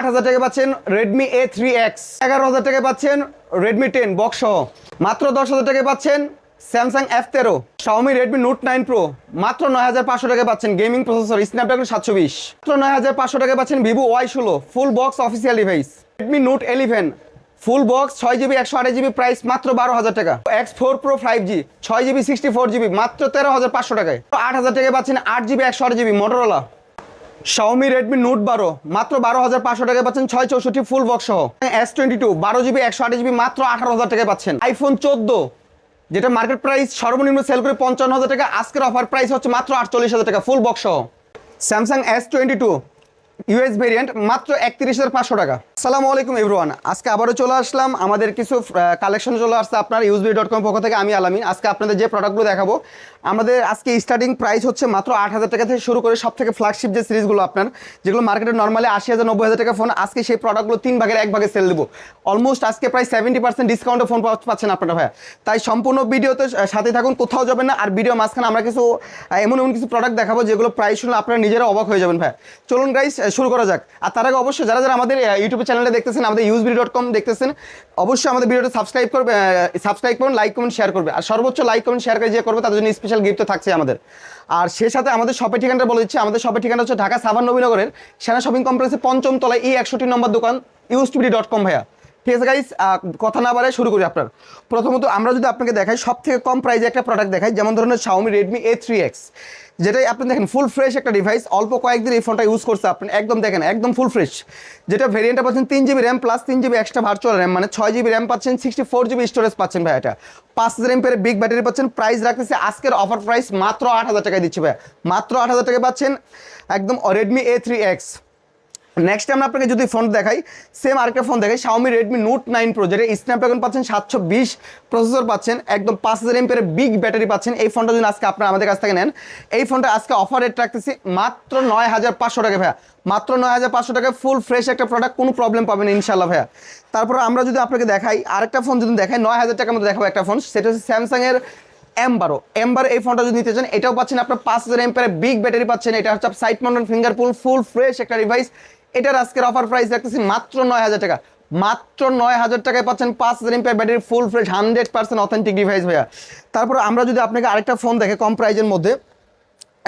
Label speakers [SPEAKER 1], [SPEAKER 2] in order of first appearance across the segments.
[SPEAKER 1] আট হাজার টাকা পাচ্ছেন রেডমি এ থ্রি এক্স এগারো হাজার টাকা পাচ্ছেন রেডমি টেন বক্স সহ। মাত্র দশ হাজার টাকা পাচ্ছেন স্যামসাং এফ তেরো Xiaomi Redmi Note nine Pro মাত্র নয় হাজার পাঁচশো টাকা পাচ্ছেন গেমিং প্রসেসর স্ন্যাপড্রাগন সাতশো বিশ, মাত্র নয় হাজার পাঁচশো টাকা পাচ্ছেন ভিভো ওয়াই ষোলো full box official device Redmi Note eleven full box ছয় জিবি একশো আঠাশ জিবি প্রাইস মাত্র বারো হাজার টাকা। X four Pro five G ছয় জিবি সিক্সটি ফোর জিবি মাত্র তেরো হাজার পাঁচশো টাকায়। আট হাজার টাকা পাচ্ছেন আট জিবি একশো আট GB Motorola Xiaomi Redmi Note বারো, মাত্র বারো হাজার পাঁচশো টাকা পাচ্ছেন ছয় চৌষট্টি ফুল বক্স সহ। এস টোয়েন্টি টু বারো জিবি একশো আট জিবি মাত্র আঠারো হাজার টাকা পাচ্ছেন। আইফোন চোদ্দ, যেটা মার্কেট প্রাইস সর্বনিম্ন সেল করে পঞ্চান্ন হাজার টাকা, আজকের অফার প্রাইস হচ্ছে মাত্র আটচল্লিশ হাজার টাকা ফুল বক্স সহ। Samsung S twenty two US variant মাত্র একত্রিশ হাজার পাঁচশো টাকা। সালামু আলাইকুম এভরিওয়ান আজকে আবারও চলে আসলাম। আমাদের কিছু কালেকশন চলে আসছে আপনার ইউজবি ডট কম পক্ষ থেকে, আমি আলামিন। আজকে আপনাদের যে প্রোডাক্টগুলো দেখাবো, আমাদের আজকে স্টার্টিং প্রাইস হচ্ছে মাত্র আট হাজার টাকা থেকে শুরু করে সব থেকে ফ্ল্যাগশিপ যে সিরিজগুলো আপনার, যেগুলো মার্কেটে নর্মালি আশি হাজার নব্বই হাজার টাকা ফোন আজকে সেই প্রোডাক্টগুলো তিন ভাগের এক ভাগে সেল দেবো। অলমোস্ট আজকে প্রায় সেভেন্টি পার্সেন্ট ডিসকাউন্টে ফোন পাচ্ছেন আপনারা ভাইয়া। তাই সম্পূর্ণ ভিডিওতে সাথে থাকুন, কোথাও যাবেন না। আর ভিডিও মাঝখানে আমরা কিছু এমন এমন কিছু প্রোডাক্ট দেখাবো, যেগুলো প্রাইস শুনে আপনারা নিজেরা অবাক হয়ে যাবেন ভাই চলুন গাইস শুরু করা যাক। আর তার আগে অবশ্যই যারা যারা আমাদের ইউটিউব চ্যানেলে দেখতেছেন, আমাদের ইউজ ইউজবি ডট কম দেখতেছেন, অবশ্যই আমাদের ভিডিওটা সাবস্ক্রাইব করবে সাবস্ক্রাইব করুন লাইক কমেন্ট শেয়ার করবে। আর সর্বোচ্চ লাইক কমেন্ট শেয়ার করে যে করবে, তাদের জন্য স্পেশাল গিফট থাকছে আমাদের। আর সে সাথে আমাদের শপের ঠিকানাটা বলে দিচ্ছি। আমাদের শপের ঠিকানা হচ্ছে ঢাকা সাভার নবীনগরের, সেনা শপিং কমপ্লেক্সের পঞ্চম তলায় এই একষট্টি নম্বর দোকান ইউজটিভি ডট কম ভাইয়া। ঠিক আছে গাইস কথা না বাড়ায় শুরু করি আপনার। প্রথমত আমরা যদি আপনাকে দেখাই সব থেকে কম প্রাইজে একটা প্রোডাক্ট দেখাই, যেমন ধরুন Xiaomi Redmi A three X যেটাই আপনি দেখেন ফুল ফ্রেশ একটা ডিভাইস অল্প কয়েকদিন এই ফোনটা ইউজ করছে আপনি, একদম দেখেন, একদম ফুল ফ্রেশ যেটা ভেরিয়েন্টটা পাচ্ছেন তিন জিবি র্যাম প্লাস তিন জিবি এক্সট্রা ভার্চুয়াল র্যাম মানে ছয় জিবি র্যাম পাচ্ছেন সিক্সটি ফোর জিবি স্টোরেজ পাচ্ছেন ভাই এটা। পাঁচ হাজার এমপের বিগ ব্যাটারি পাচ্ছেন প্রাইস রাখতেছে আজকের অফার প্রাইস মাত্র আট হাজার টাকায় দিচ্ছে ভাই। মাত্র আট হাজার টাকায় পাচ্ছেন একদম Redmi A three X next আমরা আপনাকে যদি ফোন দেখাই সেম আরেকটা ফোন দেখাই Xiaomi Redmi Note nine Pro যেটা স্ন্যাপড্রাগন পাচ্ছেন সাতশো বিশ প্রসেসর পাচ্ছেন, একদম পাঁচ হাজার এমপের বিগ ব্যাটারি পাচ্ছেন। এই ফোনটা যদি আজকে আপনারা আমাদের কাছ থেকে নেন, এই ফোনটা আজকে অফার রেট রাখতেছি মাত্র নয় হাজার পাঁচশো টাকা ভাইয়া। মাত্র নয় হাজার পাঁচশো টাকা ফুল ফ্রেশ একটা প্রোডাক্ট কোনো প্রবলেম পাবেন ইনশাল্লাহ ভাইয়া। তারপর আমরা যদি আপনাকে দেখাই, আরেকটা ফোন যদি দেখাই, নয় হাজার টাকার মধ্যে দেখাবো একটা ফোন সেটা হচ্ছে স্যামসাংয়ের এম বারো এম বারো এই ফোনটা যদি নিতে চান, এটাও পাচ্ছেন আপনার পাঁচ হাজার এমপের বিগ ব্যাটারি পাচ্ছেন। এটা হচ্ছে side mounted fingerprint full fresh একটা ডিভাইস এটার আজকের অফার প্রাইস রাখতেছি মাত্র নয় হাজার টাকা। মাত্র নয় হাজার টাকায় পাচ্ছেন পাঁচ হাজার এমপের battery full fresh hundred percent authentic device ভাইয়া। তারপর আমরা যদি আপনাকে আরেকটা ফোন দেখে কম প্রাইজের মধ্যে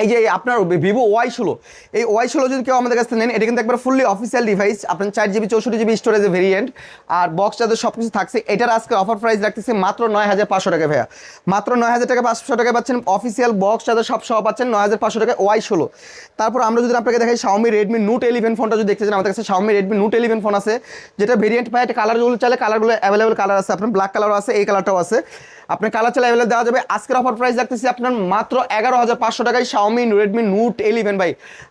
[SPEAKER 1] এই যে আপনার ভিভো ওয়াই ষোলো, এই ওয়াই ষোলো যদি কেউ আমাদের কাছ থেকে নেন, এটা কিন্তু একবার ফুললি অফিসিয়াল ডিভাইস আপনার চার জিবি চৌষট্টি জিবি স্টোরেজের ভেরিয়েন্ট আর বক্স যাদের সব কিছু থাকছে, এটার আজকে অফার প্রাইস রাখতেছে মাত্র নয় হাজার পাঁচশো টাকা ভাইয়া। মাত্র নয় হাজার টাকা পাঁচশো টাকা পাচ্ছেন অফিসিয়াল বক্স যাদের সব সহ পাচ্ছেন নয় হাজার পাঁচশো টাকা ওয়াই ষোলো। তারপর আমরা যদি আপনাকে দেখাই শাওমি রেডমি নোট ইলেভেন ফোনটা যদি দেখতে চান, আমাদের কাছে Xiaomi Redmi Note eleven phone আছে, যেটা ভেরিয়েন্ট পায় একটা কালারগুলো চাইলে কালারগুলো অ্যাভেলেবল কালার আছে, আপনার ব্ল্যাক কালারও আছে, এই কালারটাও আছে। আপনার কালার চাইলে অ্যাভেলেবল দেওয়া যাবে। আজকের অফার প্রাইস রাখতেছি আপনার মাত্র এগারো হাজার পাঁচশো টাকায় শাওমি রেডমি নোট ইলেভেন ভাই।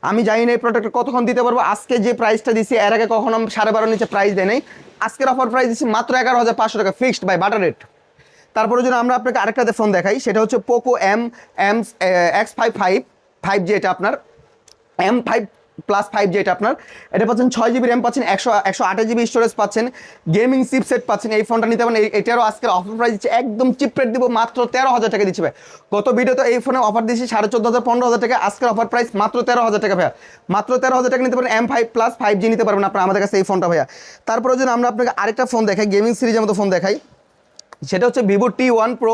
[SPEAKER 1] আমি জানি না এই প্রোডাক্টটা কতক্ষণ দিতে পারব। আজকে যে প্রাইসটা দিছি, এর আগে কখনো সাড়ে বারো নিচে প্রাইস দেয় নাই। আজকের অফার প্রাইস দিচ্ছি মাত্র এগারো হাজার পাঁচশো টাকা ফিক্সড বাই বাটার রেট তারপরে যদি আমরা আপনাকে আরেকটা ফোন দেখাই, সেটা হচ্ছে Poco M M X five five five G এটা আপনার। M five plus five G এটা আপনার। এটা পাচ্ছেন ছয় জিবি র্যাম পাচ্ছেন, একশো একশো আঠাশ জিবি স্টোরেজ পাচ্ছেন গেমিং চিপসেট পাচ্ছেন, এই ফোনটা নিতে পারেন এটারও আজকের অফার প্রাইস দিচ্ছে, একদম চিপ রেট দিব, মাত্র তেরো হাজার টাকা দিচ্ছে ভাই। গত ভিডিওতে এই ফোনে অফার দিচ্ছি সাড়ে চোদ্দ হাজার, পনেরো হাজার টাকা, আজকের অফার প্রাইস মাত্র তেরো হাজার টাকা ভাইয়া। মাত্র তেরো হাজার টাকা নিতে পারেন M five plus five G নিতে পারবেন আপনার, আমাদের কাছে এই ফোনটা ভাইয়া। তারপরে যদি আমরা আপনাকে আরেকটা ফোন দেখাই গেমিং সিরিজের মতো ফোন দেখাই সেটা হচ্ছে Vivo T one Pro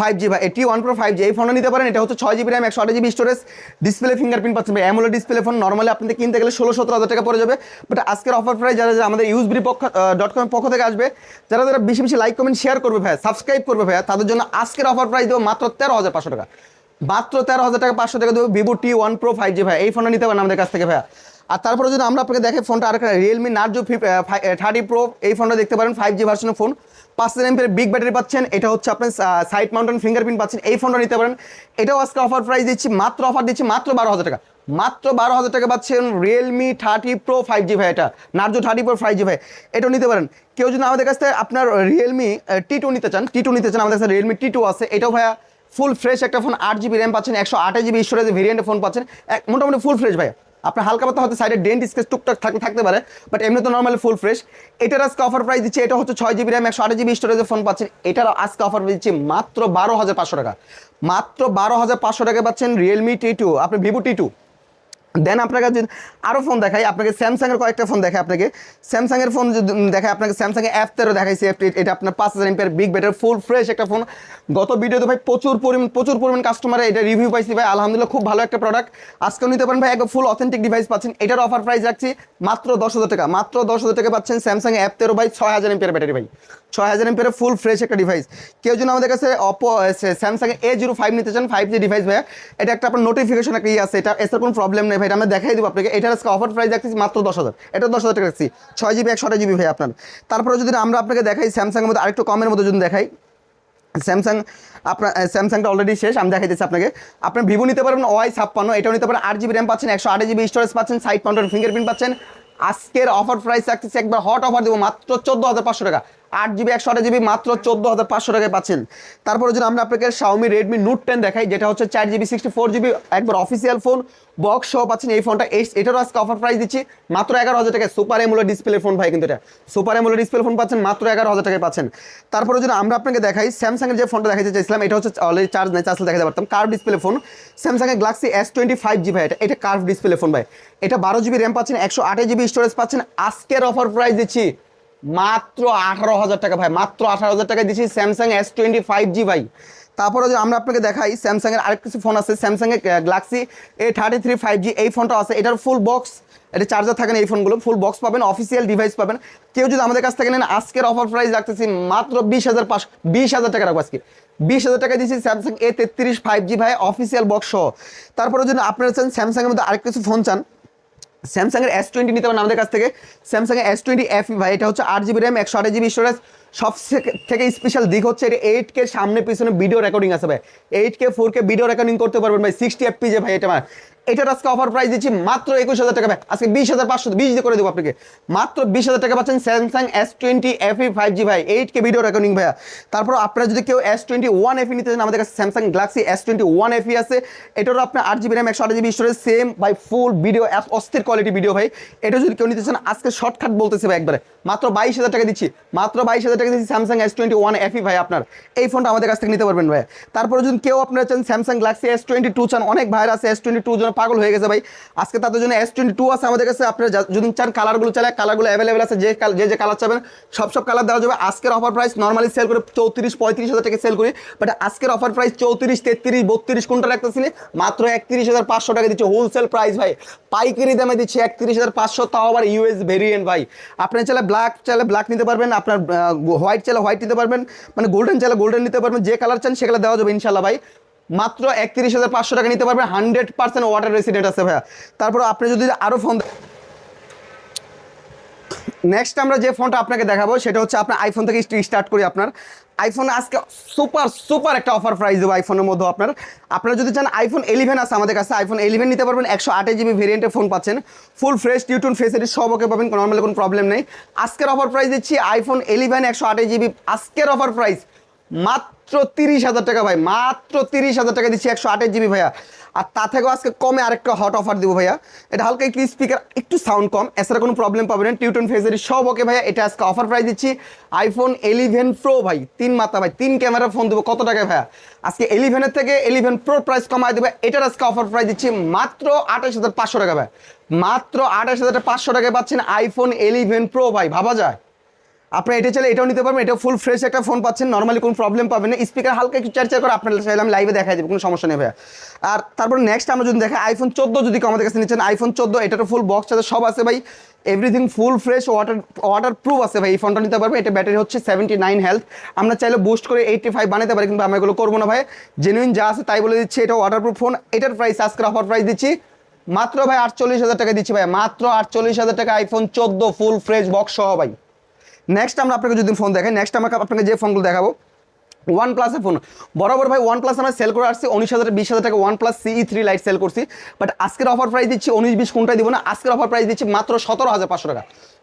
[SPEAKER 1] five G ভাই। T one Pro five G এই ফোনটা নিতে পারেন, এটা হচ্ছে ছয় জিবি র্যাম একশো আট জিবি স্টোরেজ ডিসপ্লে ফিঙ্গারপ্রিন্ট পাচ্ছেন ভাই। অ্যামোলেড ডিসপ্লে ফোন নর্মালি আপনাদের কিনতে গেলে ষোলো সতেরো হাজার টাকা পড়ে যাবে। বাট আজকের অফার প্রাইস যারা যারা আমাদের ইউজবি পক্ষ ডট কমের পক্ষ থেকে আসবে, যারা যারা বেশি বেশি লাইক কমেন্ট শেয়ার করবে ভাই সাবস্ক্রাইব করবে ভাই তাদের জন্য আজকের অফার প্রাইস দেবো মাত্র তেরো হাজার পাঁচশো টাকা। মাত্র তেরো হাজার টাকা পাঁচশো টাকা দেবো Vivo T one Pro five G ভাই এই ফোনটা নিতে পারেন আমাদের কাছ থেকে ভাই আর তারপরে যদি আমরা আপনাকে দেখে ফোনটা আরেকটা রিয়েলমি নার্জো থার্টি প্রো এই ফোনটা দেখতে পারেন ফাইভ জি ভার্সনের ফোন পাঁচ হাজার এমপের বিগ ব্যাটারি পাচ্ছেন। এটা হচ্ছে আপনার সাইড মাউন্টেন ফিঙ্গারপ্রিন্ট পাচ্ছেন। এই ফোনটা নিতে পারেন। এটাও আজকে অফার প্রাইস দিচ্ছি। মাত্র অফার দিচ্ছি মাত্র বারো হাজার টাকা। মাত্র বারো হাজার টাকা পাচ্ছেন Realme thirty Pro five G ভাই এটা। Narzo thirty Pro five G ভাই। এটাও নিতে পারেন। কেউ যদি আমাদের কাছ থেকে আপনার রিয়েলমি টি টু নিতে চান টি টু নিতে চান, আমাদের কাছে রিয়েলমি টি টু আছে। এটাও ভাইয়া ফুল ফ্রেশ একটা ফোন আট জিবি র্যাম পাচ্ছেন, একশো আঠাশ জিবি স্টোরেজ ভেরিয়েন্টের ফোন পাচ্ছেন। এক- মোটামুটি ফুল ফ্রেশ ভাই আপনার হালকা পাতা হয়তো সাইডে ডেন্ট স্কেচ টুকটাক থাকতে থাকতে পারে বাট এমনি তো নর্মালি ফুল ফ্রেশ এটার আজকে অফার প্রাইস দিচ্ছে, এটা হচ্ছে ছয় জিবি র্যাম একশো আট জিবি স্টোরেজের ফোন পাচ্ছেন। এটার আজকে অফার দিচ্ছে মাত্র বারো হাজার পাঁচশো টাকা। মাত্র বারো হাজার পাঁচশো টাকা পাচ্ছেন রিয়েলমি টি টু আপনি ভিভো টি টু দেন আপনাকে যদি আরও ফোন দেখাই, আপনাকে স্যামসাংয়ের কয়েকটা ফোন দেখায় আপনাকে। স্যামসাংয়ের ফোন যদি দেখায় আপনাকে স্যামসাংয়ের অ্যাপ তেরো দেখাইছি এটা আপনার পাঁচ হাজার ampere big battery full fresh একটা ফোন গত ভিডিওতে ভাই প্রচুর পরিমাণ প্রচুর পরিমাণ কাস্টমার এটা রিভিউ পাইছি ভাই। আলহামদুলিল্লাহ খুব ভালো একটা প্রোডাক্ট আজকেও নিতে পারেন ভাই একবার ফুল অথেন্টিক ডিভাইস পাচ্ছেন। এটার অফার প্রাইস রাখছি মাত্র দশ হাজার টাকা, মাত্র দশ হাজার টাকা পাচ্ছেন স্যামসাং অ্যাপ তেরো ভাই ছয় হাজার এমপিয়ার ব্যাটারি ভাই। ছয় হাজার এমপিয়ার ফুল ফ্রেশ একটা ডিভাইস কেউ যদি আমাদের কাছে Oppo Samsung A zero five নিতে চান ফাইভ জি ডিভাইস ভাইয়া, এটা একটা আপনার নোটিফিকেশন একটা ইয়ে আছে, এটা এসের কোনো প্রবলেম নেই ভাই আমরা দেখাই দিব আপনাকে। এটার আজকে অফার প্রাইস রাখছি মাত্র দশ হাজার। এটা দশ হাজার টাকা রাখছি ছয় জিবি একশো জিবি ভাই আপনার। তারপরে যদি আমরা আপনাকে দেখাই স্যামসাংয়ের মধ্যে আরেকটু কমের মধ্যে যদি দেখাই স্যামসাং আপনার স্যামসাংটা অলরেডি শেষ, আমি দেখাই দিচ্ছি আপনাকে। আপনার ভিভো নিতে পারবেন ওয়াই ছাপ্পান্ন, এটাও নিতে পারেন আট জিবি র্যাম পাচ্ছেন, একশো আট জিবি স্টোরেজ পাচ্ছেন সাইড মাউন্টের ফিঙ্গারপ্রিন্ট পাচ্ছেন। আজকের অফার প্রাইস রাখতেছি একবার হট অফার দেবো, মাত্র চোদ্দ হাজার পাঁচশো টাকা। আট জিবি, একশো আট জিবি মাত্র চোদ্দ হাজার পাঁচশো টাকায় পাচ্ছেন। তারপরে যদি আমরা আপনাকে শাওমি রেডমি নোট টেন দেখাই, যেটা হচ্ছে চার জিবি সিক্সটি ফোর জিবি, একবার অফিসিয়াল ফোন বক্স সহ পাচ্ছেন এই ফোনটা এই এটারও আজকে অফার প্রাইস দিচ্ছি, মাত্র এগারো হাজার টাকায়। সুপার এমুলো ডিসপ্লে ফোন ভাই কিন্তু এটা। সুপার এমুলো ডিসপ্লে ফোন পাচ্ছেন, মাত্র এগারো হাজার টাকায় পাচ্ছেন। তারপরে যদি আমরা আপনাকে দেখাই স্যামসাংয়ের যে ফোনটা দেখাতে চাইছিলাম, এটা হচ্ছে অলরেডি চার্জ নেই চার্জ দেখাতে পারতাম। কার্ভ ডিসপ্লে ফোন স্যামসাংয়ের Galaxy S twenty five G ভাই এটা। এটা কার্ভ ডিসপ্লে ফোন ভাই। এটা বারো জিবি র্যাম পাচ্ছেন, একশো আঠাশ জিবি স্টোরেজ পাচ্ছেন। আজকের অফার প্রাইস দিচ্ছি মাত্র আঠারো হাজার টাকা ভাই, মাত্র আঠারো হাজার টাকা দিচ্ছি Samsung S twenty five G ভাই। তারপরে যদি আমরা আপনাকে দেখাই স্যামসাংয়ের আরেক কিছু ফোন আছে স্যামসাংয়ের Galaxy A thirty three five G এই ফোনটা আছে, এটার ফুল বক্স এটা চার্জার থাকেন এই ফোনগুলো ফুল বক্স পাবেন অফিসিয়াল ডিভাইস পাবেন। কেউ যদি আমাদের কাছ থেকে নেন, আজকের অফার প্রাইস রাখতেছি মাত্র বিশ হাজার পাঁচ বিশ হাজার টাকা রাখব আজকে। বিশ হাজার টাকা দিচ্ছি স্যামসাং এ তেত্রিশ ফাইভ জি ভাই অফিসিয়াল বক্স সহ। তারপরে যদি আপনারা চান স্যামসাংয়ের মধ্যে আরেক কিছু ফোন চান স্যামসাংয়ের এস টোয়েন্টি নিতে পারেন আমাদের কাছ থেকে। স্যামসাংয়ের এস টোয়েন্টি এফ ভাই, এটা হচ্ছে আট জিবি র্যাম একশো আট জিবি স্টোরেজ সব থেকে স্পেশাল দিক হচ্ছে এটা এইট কে সামনে পিছনে ভিডিও রেকর্ডিং আছে ভাই। Eight K four K video recording করতে পারবেন ভাই সিক্সটি এফ যে ভাই এটা এটার আজকে অফার প্রাইস দিচ্ছি মাত্র একুশ হাজার টাকা ভাই। আজকে বিশ হাজার পাঁচশো, বিশ দিয়ে করে দেবো আপনাকে। মাত্র বিশ হাজার টাকা পাচ্ছেন Samsung S twenty F E five G ভাই এইট কে ভিডিও রেকর্ডিং ভাইয়া। তারপর আপনারা যদি কেউ এস টোয়েন্টি ওয়ান এফি নিতে চান, আমাদের কাছে Samsung Galaxy S twenty one FE আছে। এটারও আপনার আট জিবি র্যাম একশো আট জিবি স্টোরেজ সেম ভাই ফুল ভিডিও অস্থির কোয়ালিটি ভিডিও ভাই। এটা যদি কেউ নিতে চান, আজকে শর্টকাট বলতেছে ভাই একবারে। মাত্র বাইশ হাজার টাকা দিচ্ছি। মাত্র বাইশ হাজার টাকা দিচ্ছি Samsung S twenty one FE ভাই আপনার। এই ফোনটা আমাদের কাছ থেকে নিতে পারবেন ভাই। তারপরে যদি কেউ আপনারা চান Samsung Galaxy S twenty two চান, অনেক ভাইরা আছে এস টোয়েন্টি টু জন্য পাগল হয়ে গেছে ভাই। আজকে তাদের জন্য এস টোয়েন্টি টু আছে আমাদের কাছে। আপনারা যদি চান কালারগুলো চালে কালারগুলো অ্যাভেলেবেল আছে, যে যে যে কালার চাবেন, সব সব কালার দেওয়া যাবে। আজকের অফার প্রাইস নর্মালি সেল করে চৌত্রিশ, পঁয়ত্রিশ হাজার টাকা সেল করি। বাট আজকের অফার প্রাইস চৌত্রিশ, তেত্রিশ, বত্রিশ কোনটা রাখতেছি না? মাত্র একত্রিশ হাজার পাঁচশো টাকা দিচ্ছে হোলসেল প্রাইস ভাই। পাইকারি দামে দিচ্ছে একত্রিশ হাজার পাঁচশো, তাও আবার ইউএস ভেরিয়েন্ট ভাই। আপনি চাইলে ব্ল্যাক চাইলে ব্ল্যাক নিতে পারবেন। আপনার হোয়াইট চাইলে হোয়াইট নিতে পারবেন মানে গোল্ডেন চাইলে গোল্ডেন নিতে পারবেন, যে কালার চান সেগুলো দেওয়া যাবে ইনশাল্লাহ ভাই। মাত্র একত্রিশ হাজার পাঁচশো টাকা নিতে পারবেন হান্ড্রেড পার্সেন্ট ওয়াটার রেসিডেন্ট আছে ভাইয়া। তারপর আপনি যদি আরও ফোন নেক্সট আমরা যে ফোনটা আপনাকে দেখাবো, সেটা হচ্ছে আপনার আইফোন থেকে স্টার্ট করি আপনার। আইফোন আজকে সুপার সুপার একটা অফার প্রাইস দেবো আইফোনের মধ্যে আপনার। আপনারা যদি চান আইফোন ইলেভেন আছে আমাদের কাছে আইফোন ইলেভেন নিতে পারবেন, একশো আটে জিবি ভেরিয়েন্টের ফোন পাচ্ছেন। ফুল ফ্রেশ টিউটুন ফেসিলিটি সব ওকে পাবেন নর্মালি কোনো প্রবলেম নেই। আজকের অফার প্রাইস দিচ্ছি আইফোন ইলেভেন একশো আটে জিবি আজকের অফার প্রাইস মাত্র তিরিশ হাজার টাকা ভাই, মাত্র তিরিশ হাজার টাকা দিচ্ছি একশো আটের জিবি ভাইয়া। আর তা থেকেও আজকে কমে আরেকটা হট অফার দিব ভাইয়া। এটা হালকা একটু স্পিকার একটু সাউন্ড কম, এছাড়া কোনো প্রবলেম পাবেন না। টিউটন ফেজারি সব ওকে ভাইয়া, এটা আজকে অফার প্রাইস দিচ্ছি আইফোন এলিভেন প্রো ভাই, তিন মাত্রা ভাই, তিন ক্যামেরা ফোন দেবো, কত টাকায় ভাইয়া? আজকে এলিভেনের থেকে এলিভেন প্রো প্রাইস কমায় দেবে, এটার আজকে অফার প্রাইস দিচ্ছি মাত্র আঠাশ হাজার পাঁচশো টাকা ভাই মাত্র আঠাশ হাজার পাঁচশো টাকায় পাচ্ছেন আইফোন এলিভেন প্রো ভাই, ভাবা যায়? আপনি এটা চাইলে এটাও নিতে পারবেন এটা ফুল ফ্রেশ একটা ফোন পাচ্ছেন। নর্মালি কোনো প্রবলেম পাবেন না। স্পিকার হালকা একটু চার্চার করে আপনার চাইলে আমি লাইভে দেখাই দেবো, কোনো সমস্যা নেই ভাইয়া। আর তারপর নেক্সট আমরা যদি দেখাই আইফোন চোদ্দ যদি আমাদের কাছে নিচ্ছেন আইফোন চোদ্দ, এটারও ফুল বক্স আছে, সব আছে ভাই। Everything full fresh water waterproof আছে ভাই, এই ফোনটা নিতে পারবে এটা ব্যাটারি হচ্ছে সেভেন্টি নাইন হেলথ আমরা চাইলে বুস্ট করে এইটটি ফাইভ বানাতে পারি, কিন্তু আমরা এগুলো করব না ভাই। জেনুইন যা আছে তাই বলে দিচ্ছি, এটা ওয়াটার প্রুফ ফোন এটার প্রাইস আজকের অফার প্রাইস দিচ্ছি, মাত্র ভাই আটচল্লিশ হাজার টাকা দিচ্ছি ভাই। মাত্র আটচল্লিশ হাজার টাকা আইফোন চোদ্দ ফুল ফ্রেশ বক্স সহ ভাই। নেক্সট আমরা আপনাকে যদি ফোন দেখাই নেক্সট আমরা আপনাকে যে ফোনগুলো দেখাবো ওয়ান প্লাসের ফোন বরাবর ভাই ওয়ান প্লাস আমরা সেল করে আসছি, উনিশ হাজার, বিশ হাজার টাকা OnePlus CE three lite sell করছি। বাট আজকের অফার প্রাইস দিচ্ছি উনিশ, বিশ, কোনটাই দিব না। আজকের অফার প্রাইস দিচ্ছি মাত্র সতেরো হাজার পাঁচশো টাকা।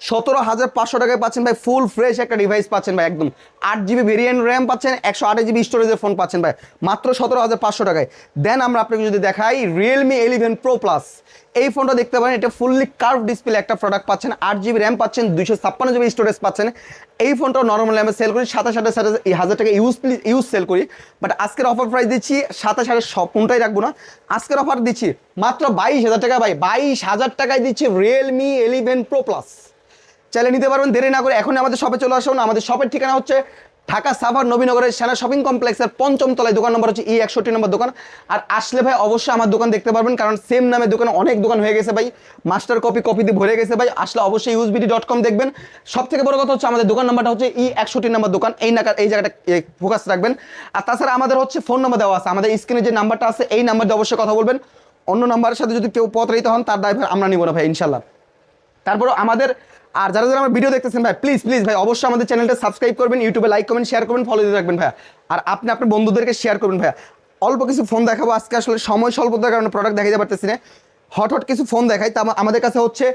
[SPEAKER 1] সতেরো হাজার পাঁচশো টাকায় পাচ্ছেন ভাই ফুল ফ্রেশ একটা ডিভাইস পাচ্ছেন ভাই, একদম। আট জিবি ভেরিয়েন্ট র্যাম পাচ্ছেন, একশো আট জিবি স্টোরেজের ফোন পাচ্ছেন ভাই, মাত্র সতেরো হাজার পাঁচশো টাকায়। দেন আমরা আপনাকে যদি দেখাই রিয়েলমি এলিভেন প্রো প্লাস এই ফোনটা দেখতে পারেন, এটা ফুললি কার্ভ ডিসপ্লে একটা প্রোডাক্ট পাচ্ছেন, আট জিবি র্যাম পাচ্ছেন, দুইশো ছাপ্পান্ন জিবি স্টোরেজ পাচ্ছেন। এই ফোনটা নর্মালি আমরা সেল করি, সাতাশ আঠাশ এই হাজার টাকা ইউজ ইউজ সেল করি। বাট আজকের অফার প্রাইস দিচ্ছি সাতাশ হাজার, সব ফোনটাই রাখব না। আজকের অফার দিচ্ছি মাত্র বাইশ হাজার টাকা ভাই, বাইশ হাজার টাকায় দিচ্ছি রিয়েলমি এলিভেন প্রো প্লাস চাইলে নিতে পারবেন, দেরি না করে এখন আমাদের শপে চলে আসুন। আমাদের শপের ঠিকানা হচ্ছে ঢাকা সাভার নবীনগরের সেনা শপিং কমপ্লেক্সের পঞ্চম তলায় দোকান নম্বর হচ্ছে ই একষট্টি নম্বর দোকান। আর আসলে ভাই, অবশ্যই আমার দোকান দেখতে পারবেন, কারণ সেম নামে দোকান অনেক দোকান হয়ে গেছে ভাই। মাস্টার কপি কপি দিয়ে ভরে গেছে ভাই। আসলে অবশ্যই ইউজবিডি ডট কম দেখবেন। সব থেকে বড় কথা হচ্ছে আমাদের দোকান নাম্বারটা হচ্ছে ই একষট্টি নম্বর দোকান। এই নাকা, এই জায়গাটা ফোকাস রাখবেন। আর তাছাড়া আমাদের হচ্ছে ফোন নম্বর দেওয়া আছে। আমাদের স্ক্রিনে যে নাম্বারটা আছে, এই নাম্বার দিয়ে অবশ্যই কথা বলবেন। অন্য নাম্বারের সাথে যদি কেউ প্রতারিত হন, তার ড্রাইভার আমরা নিব না ভাই ইনশাল্লাহ তারপর আমাদের, আর যারা যারা আমার ভিডিও দেখতেছেন ভাই প্লিজ প্লিজ ভাই, অবশ্যই আমাদের চ্যানেলটা সাবস্ক্রাইব করবেন ইউটিউবে লাইক করবেন শেয়ার করবেন ফলো দিয়ে রাখবেন ভাই আর আপনি আপনার বন্ধুদেরকে শেয়ার করবেন ভাইয়া। অল্প কিছু ফোন দেখাবো, আজকে আসলে সময় স্বল্পতার কারণে প্রোডাক্ট দেখাতে পারতেছি না। হট হট কিছু ফোন দেখাই, তা আমাদের কাছে হচ্ছে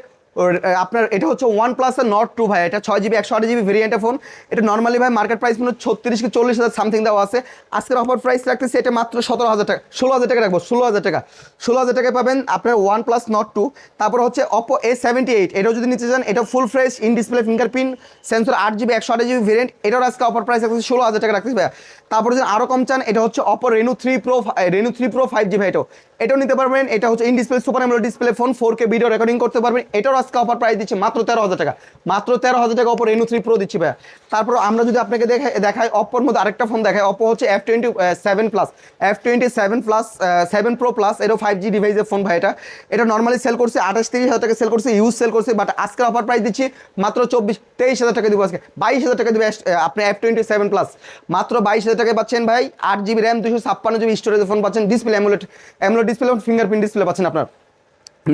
[SPEAKER 1] আপনার, এটা হচ্ছে ওয়ান প্লাসের নট টু ভাই, এটা ছয় জিবি একশো আট জিবি ভেরিয়েন্টের ফোন এটা নর্মালি ভাই মার্কেট প্রাইস মনে ছত্রিশ কি চল্লিশ হাজার সামথিং দেওয়া আছে। আজকের অফার প্রাইস রাখতেছি এটা মাত্র সতেরো হাজার টাকা, ষোলো হাজার টাকা রাখব, ষোলো হাজার টাকা। ষোলো হাজার টাকায় পাবেন আপনার ওয়ান প্লাস নট টু তারপর হচ্ছে অপো এ সেভেন্টি এইট এটাও যদি নিতে চান, এটা full fresh in display fingerprint sensor আট জিবি একশো আট জিবি ভেরিয়েন্ট এটাও আজকে অফার প্রাইস রাখতেছি ষোলো হাজার টাকা রাখতেছি ভাই তারপরে যদি আরও কম চান, এটা হচ্ছে Oppo Reno three pro Reno three pro five G ভাই এটাও। এটাও নিতে পারবেন, এটা হচ্ছে in display super AMOLED display phone four K video recording করতে পারবেন। এটাও আজকে অফার প্রাইস দিচ্ছে মাত্র তেরো হাজার টাকা। মাত্র তেরো হাজার টাকা অপো এনু থ্রি প্রো দিচ্ছি ভাই তারপর আমরা যদি আপনাকে দেখাই দেখাই অপোর মধ্যে আরেকটা ফোন দেখাই অপো হচ্ছে F twenty seven plus F twenty seven plus seven pro plus এটাও ফাইভ জি ডিভাইসের ফোন ভাই এটা। এটা নর্মালি সেল করছে আঠাশ, তিরিশ হাজার টাকা সেল করছে ইউজ সেল করছে বাট আজকের অফার প্রাইস দিচ্ছি মাত্র চব্বিশ, তেইশ হাজার টাকা দিব আজকে। বাইশ হাজার টাকা দিবে আপনি এফ টোয়েন্টি সেভেন প্লাস মাত্র বাইশ হাজার টাকায় পাচ্ছেন ভাই, আট জিবি র্যাম দুশো ছাপ্পান্ন জিবি স্টোরেজ ফোন পাচ্ছেন ডিসপ্লে অ্যামুলেট অ্যামুলেট ডিসপ্লে এবং ফিঙ্গারপ্রিন্ট ডিসপ্লে পাচ্ছেন আপনার।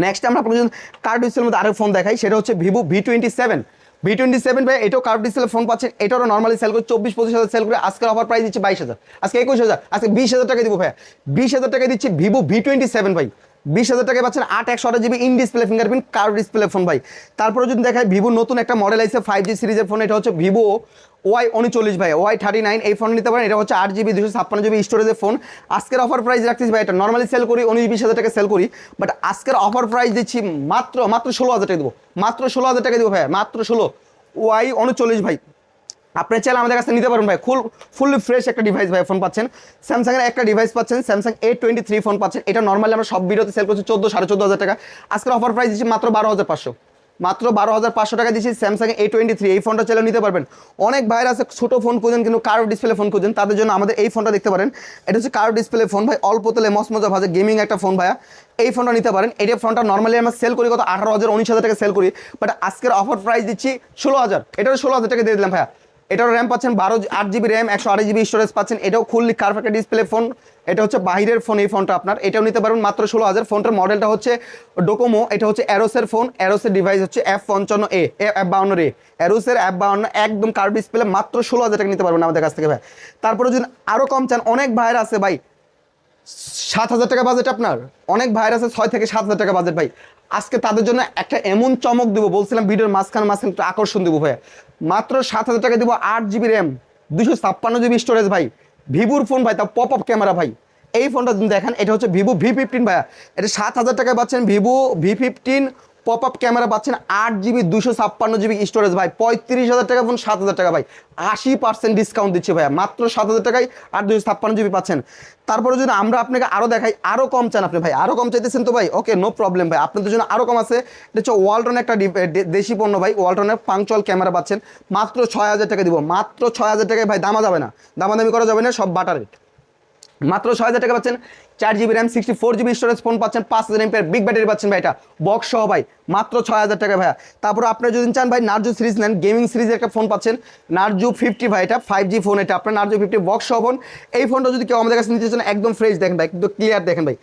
[SPEAKER 1] নেক্সট আমরা আপনাকে যদি কার্ড ডিসপ্লের মধ্যে আরেক ফোন দেখাই, সেটা হচ্ছে Vivo V twenty seven V twenty seven ভাই, এটাও কার্ড ডিসপ্লে ফোন পাচ্ছেন এটাও নর্মালি সেল করে চব্বিশ, পঁচিশ হাজার সেল করে আজকের অফার প্রাইস দিচ্ছে বাইশ হাজার। আজকে একুশ হাজার, আজকে বিশ হাজার টাকা দিব ভাই বিশ হাজার টাকা দিচ্ছে ভিভো ভি টোয়েন্টি সেভেন ভাই। বিশ হাজার টাকায় পাচ্ছেন আট, একশো আট GB in display fingerprint card display phone ভাই। তারপরে যদি দেখায় ভিভো নতুন একটা মডেল আছে ফাইভ জি সিরিজের ফোন এটা হচ্ছে ভিভো ওয়াই উনচল্লিশ ভাই, ওয়াই থার্টি নাইন, এই ফোন নিতে পারেন। এটা হচ্ছে আট জিবি দুশো ছাপ্পান্ন জিবি স্টোরেজের ফোন আজকের অফার প্রাইস রাখছিস ভাই, এটা নর্মালি সেল করি, উনিশ বিশ হাজার টাকা সেল করি। বাট আজকের অফার প্রাইস দিচ্ছি মাত্র মাত্র ষোলো হাজার টাকা দেবো। মাত্র ষোলো হাজার টাকা দেবো ভাই, মাত্র ষোলো। ওয়াই উনচল্লিশ ভাই। আপনি চাইলে আমাদের কাছে নিতে পারেন ভাই, ফুল, ফুললি ফ্রেশ একটা ডিভাইস ভাই ফোন পাচ্ছেন। স্যামসাংয়ের একটা ডিভাইস পাচ্ছেন Samsung A twenty three phone পাচ্ছেন। এটা নর্মালি আমরা সব ভিডিওতে সেল করছি, চোদ্দ সাড়ে চোদ্দ হাজার টাকা। আজকের অফার প্রাইস দিচ্ছি মাত্র বারো হাজার পাঁচশো। মাত্র বারো হাজার পাঁচশো টাকা দিচ্ছি স্যামসাং এ টোয়েন্টি থ্রি এই ফোনটা চলে নিতে পারবেন। অনেক ভাইয়ের আছে, ছোটো ফোন খুঁজেন, কিন্তু কারও ডিসপ্লে ফোন খুঁজেন। তাদের জন্য আমাদের এই ফোনটা দেখতে পারেন। এটা হচ্ছে কারও ডিসপ্লে ফোন ভাই অল্প তেলে মজা ভাজে গেমিং একটা ফোন ভাইয়া। এই ফোনটা নিতে পারেন। এই ফোনটা নর্মালি আমরা সেল করি কত আঠারো হাজার, উনিশ হাজার টাকা সেল করি। বাট আজকের অফার প্রাইস দিচ্ছি ষোলো হাজার। এটা ষোলো হাজার টাকা দিয়ে দিলাম ভাইয়া। এটাও র্যাম পাচ্ছেন বারো আট জিবি র্যাম একশো আট জিবি স্টোরেজ পাচ্ছেন। এটাও খুললি কার্ভ একটা ডিসপ্লে ফোন এটা হচ্ছে বাহিরের ফোন এই ফোনটা আপনার। এটাও নিতে পারবেন মাত্র ষোলো হাজার। ফোনটার মডেলটা হচ্ছে ডোকোমো এটা হচ্ছে অ্যারোসের ফোন অ্যারোসের ডিভাইস হচ্ছে এফ পঞ্চান্ন এ এফ বাউন্ন এ অ্যারোসের অ্যাপ বাউন্ন, একদম কার্ভ ডিসপ্লে মাত্র ষোলো হাজার টাকা নিতে পারবেন আমাদের কাছ থেকে ভাই। তারপরে যদি আরও কম চান, অনেক ভাইয়ের আছে ভাই। সাত হাজার টাকা বাজেট আপনার। অনেক ভাইয়ের আছে ছয় থেকে সাত হাজার টাকা বাজেট ভাই। আজকে তাদের জন্য একটা এমন চমক দেবো, বলছিলাম ভিডিওর মাঝখানে মাঝখানে একটু আকর্ষণ দেবো ভাই মাত্র সাত হাজার টাকা দেবো আট জিবি র্যাম দুশো ছাপ্পান্ন জিবি স্টোরেজ ভাই। ভিভোর ফোন ভাই তা পপ আপ ক্যামেরা ভাই। এই ফোনটা দেখেন, এটা হচ্ছে ভিভো ভি ফিফটিন ভাইয়া। এটা সাত হাজার টাকায় পাচ্ছেন Vivo V fifteen pop up camera পাচ্ছেন আট জিবি দুশো ছাপ্পান্ন জিবি স্টোরেজ ভাই। পঁয়ত্রিশ হাজার টাকা ফোন, সাত হাজার টাকা ভাই। আশি পার্সেন্ট ডিসকাউন্ট দিচ্ছে ভাইয়া। মাত্র সাত হাজার টাকায় আর দুশো ছাপ্পান্ন জিবি পাচ্ছেন। তারপরে যদি আমরা আপনাকে আরও দেখাই আরও কম চান আপনি ভাই। আরও কম চাইতেছেন তো ভাই? ওকে নো প্রবলেম ভাই। আপনাদের জন্য আরও কম আছে। এটা হচ্ছে ওয়ালটন একটা দেশি পণ্য ভাই। ওয়ালটনের পাংচুয়াল ক্যামেরা পাচ্ছেন। মাত্র ছয় হাজার টাকা দিব। মাত্র ছয় হাজার টাকায় ভাই, দামা যাবে না। দামাদামি করা যাবে না, সব বাটার রেট মাত্র ছয় হাজার টাকা পাচ্ছেন। চার GB RAM sixty four GB storage phone পাচ্ছেন, পাঁচ হাজার এমপের বিগ ব্যাটারি পাচ্ছেন ভাই এটা। বক্স সহ ভাই, মাত্র ছয় হাজার টাকা ভাইয়া। তারপর আপনি যদি চান ভাই নার্জু সিরিজ নেন গেমিং সিরিজের একটা ফোন পাচ্ছেন। নার্জু ফিফটি ভাই এটা ফাইভ জি ফোন এটা। আপনার নার্জু ফিফটি বক্স সহ ফোন এই ফোনটা যদি কেউ আমাদের কাছে নিতে চান, একদম ফ্রেশ দেখেন ভাই, একদম ক্লিয়ার দেখেন ভাই।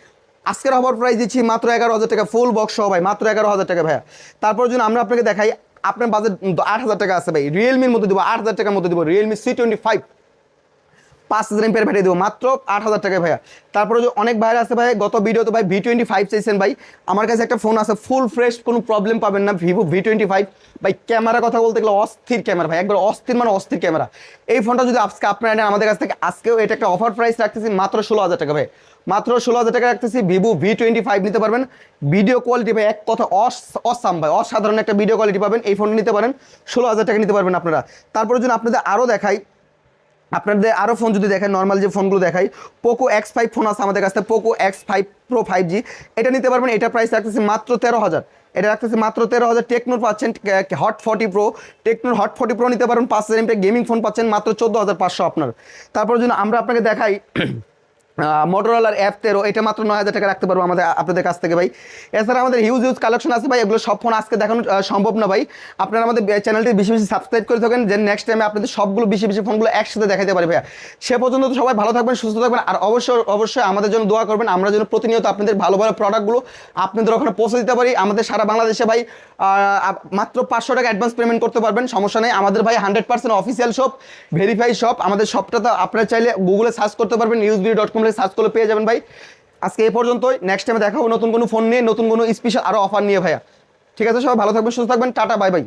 [SPEAKER 1] আজকের হবার প্রাইস দিচ্ছি মাত্র এগারো হাজার টাকা ফুল বক্স সহ ভাই, মাত্র এগারো হাজার টাকা ভাইয়া। তারপর যদি আমরা আপনাকে দেখাই, আপনার বাজেট আট হাজার টাকা আছে ভাই রিয়েলমির মধ্যে দিব, আট হাজার টাকার মধ্যে দিব রিয়েলমি সি টোয়েন্টি ফাইভ পাঁচ হাজার এমপের পাঠিয়ে দেবো, মাত্র আট হাজার টাকায় ভাইয়া। তারপরে যে অনেক ভাইরা আছে ভাই গত ভিডিওতে ভাই ভি টোয়েন্টি ফাইভ চাইছেন ভাই। আমার কাছে একটা ফোন আছে ফুল ফ্রেশ কোনো প্রবলেম পাবেন না ভিভো ভি টোয়েন্টি ফাইভ ভাই ক্যামেরা কথা বলতে গেলে অস্থির ক্যামেরা ভাই, একবার অস্থির মানে অস্থির ক্যামেরা এই ফোনটা যদি আজকে আপনারা নেন, আমাদের কাছ থেকে আজকেও এটা একটা অফার প্রাইস রাখতেছি, মাত্র ষোলো হাজার টাকা ভাই। মাত্র ষোলো হাজার টাকা রাখতেছি ভিভো ভি টোয়েন্টি ফাইভ নিতে পারবেন। ভিডিও কোয়ালিটি ভাই, এক কথা অস, অসাম ভাই, অসাধারণ একটা ভিডিও কোয়ালিটি পাবেন, এই ফোনটা নিতে পারেন। ষোলো হাজার টাকা নিতে পারবেন আপনারা। তারপরে যদি আপনাদের আরও দেখাই আপনাদের আরও ফোন যদি দেখেন নর্মাল যে ফোনগুলো দেখাই পোকো এক্স ফাইভ ফোন আছে আমাদের কাছে Poco X five pro five G এটা নিতে পারবেন, এটা প্রাইস রাখতেছি মাত্র তেরো হাজার। এটা রাখতেছে মাত্র তেরো হাজার। টেকনোর পাচ্ছেন হট ফর্টি প্রো টেকনোর হট ফর্টি প্রো নিতে পারবেন, পাঁচ হাজার এমপি গেমিং ফোন পাচ্ছেন মাত্র চোদ্দ হাজার পাঁচশো আপনার। তারপর যদি আমরা আপনাকে দেখাই মোটরোলার অ্যাপ তেরো, এটা মাত্র নয় হাজার টাকা রাখতে পারব আমাদের, আপনাদের কাছ থেকে ভাই। এছাড়া আমাদের হিউজ হিউজ কালেকশন আছে ভাই, এগুলো সব ফোন আজকে দেখানো সম্ভব না ভাই। আপনারা আমাদের চ্যানেলটি বেশি বেশি সাবস্ক্রাইব করে থাকেন যে নেক্সট টাইমে আপনাদের সবগুলো বেশি বেশি ফোনগুলো একসাথে দেখাতে পারি ভাইয়া। সে পর্যন্ত তো সবাই ভালো থাকবেন, সুস্থ থাকবেন, আর অবশ্যই অবশ্যই আমাদের জন্য দোয়া করবেন, আমরা যেন প্রতিনিয়ত আপনাদের ভালো ভালো প্রোডাক্টগুলো আপনাদের ওখানে পৌঁছে দিতে পারি। আমাদের সারা বাংলাদেশে ভাই মাত্র পাঁচশো টাকা অ্যাডভান্স পেমেন্ট করতে পারবেন, সমস্যা নেই। আমাদের ভাই hundred percent official shop verify shop আমাদের শপটা তো আপনারা চাইলে গুগলে সার্চ করতে পারবেন নিউজ ডট কম সার্চ করলে পেয়ে যাবেন ভাই। আজকে এই পর্যন্তই। নেক্সট টাইমে দেখা হবে নতুন কোনো ফোন নিয়ে, নতুন কোনো স্পেশাল আরও অফার নিয়ে ভাইয়া। ঠিক আছে সবাই, ভালো থাকবেন, সুস্থ থাকবেন, টাটা বাই বাই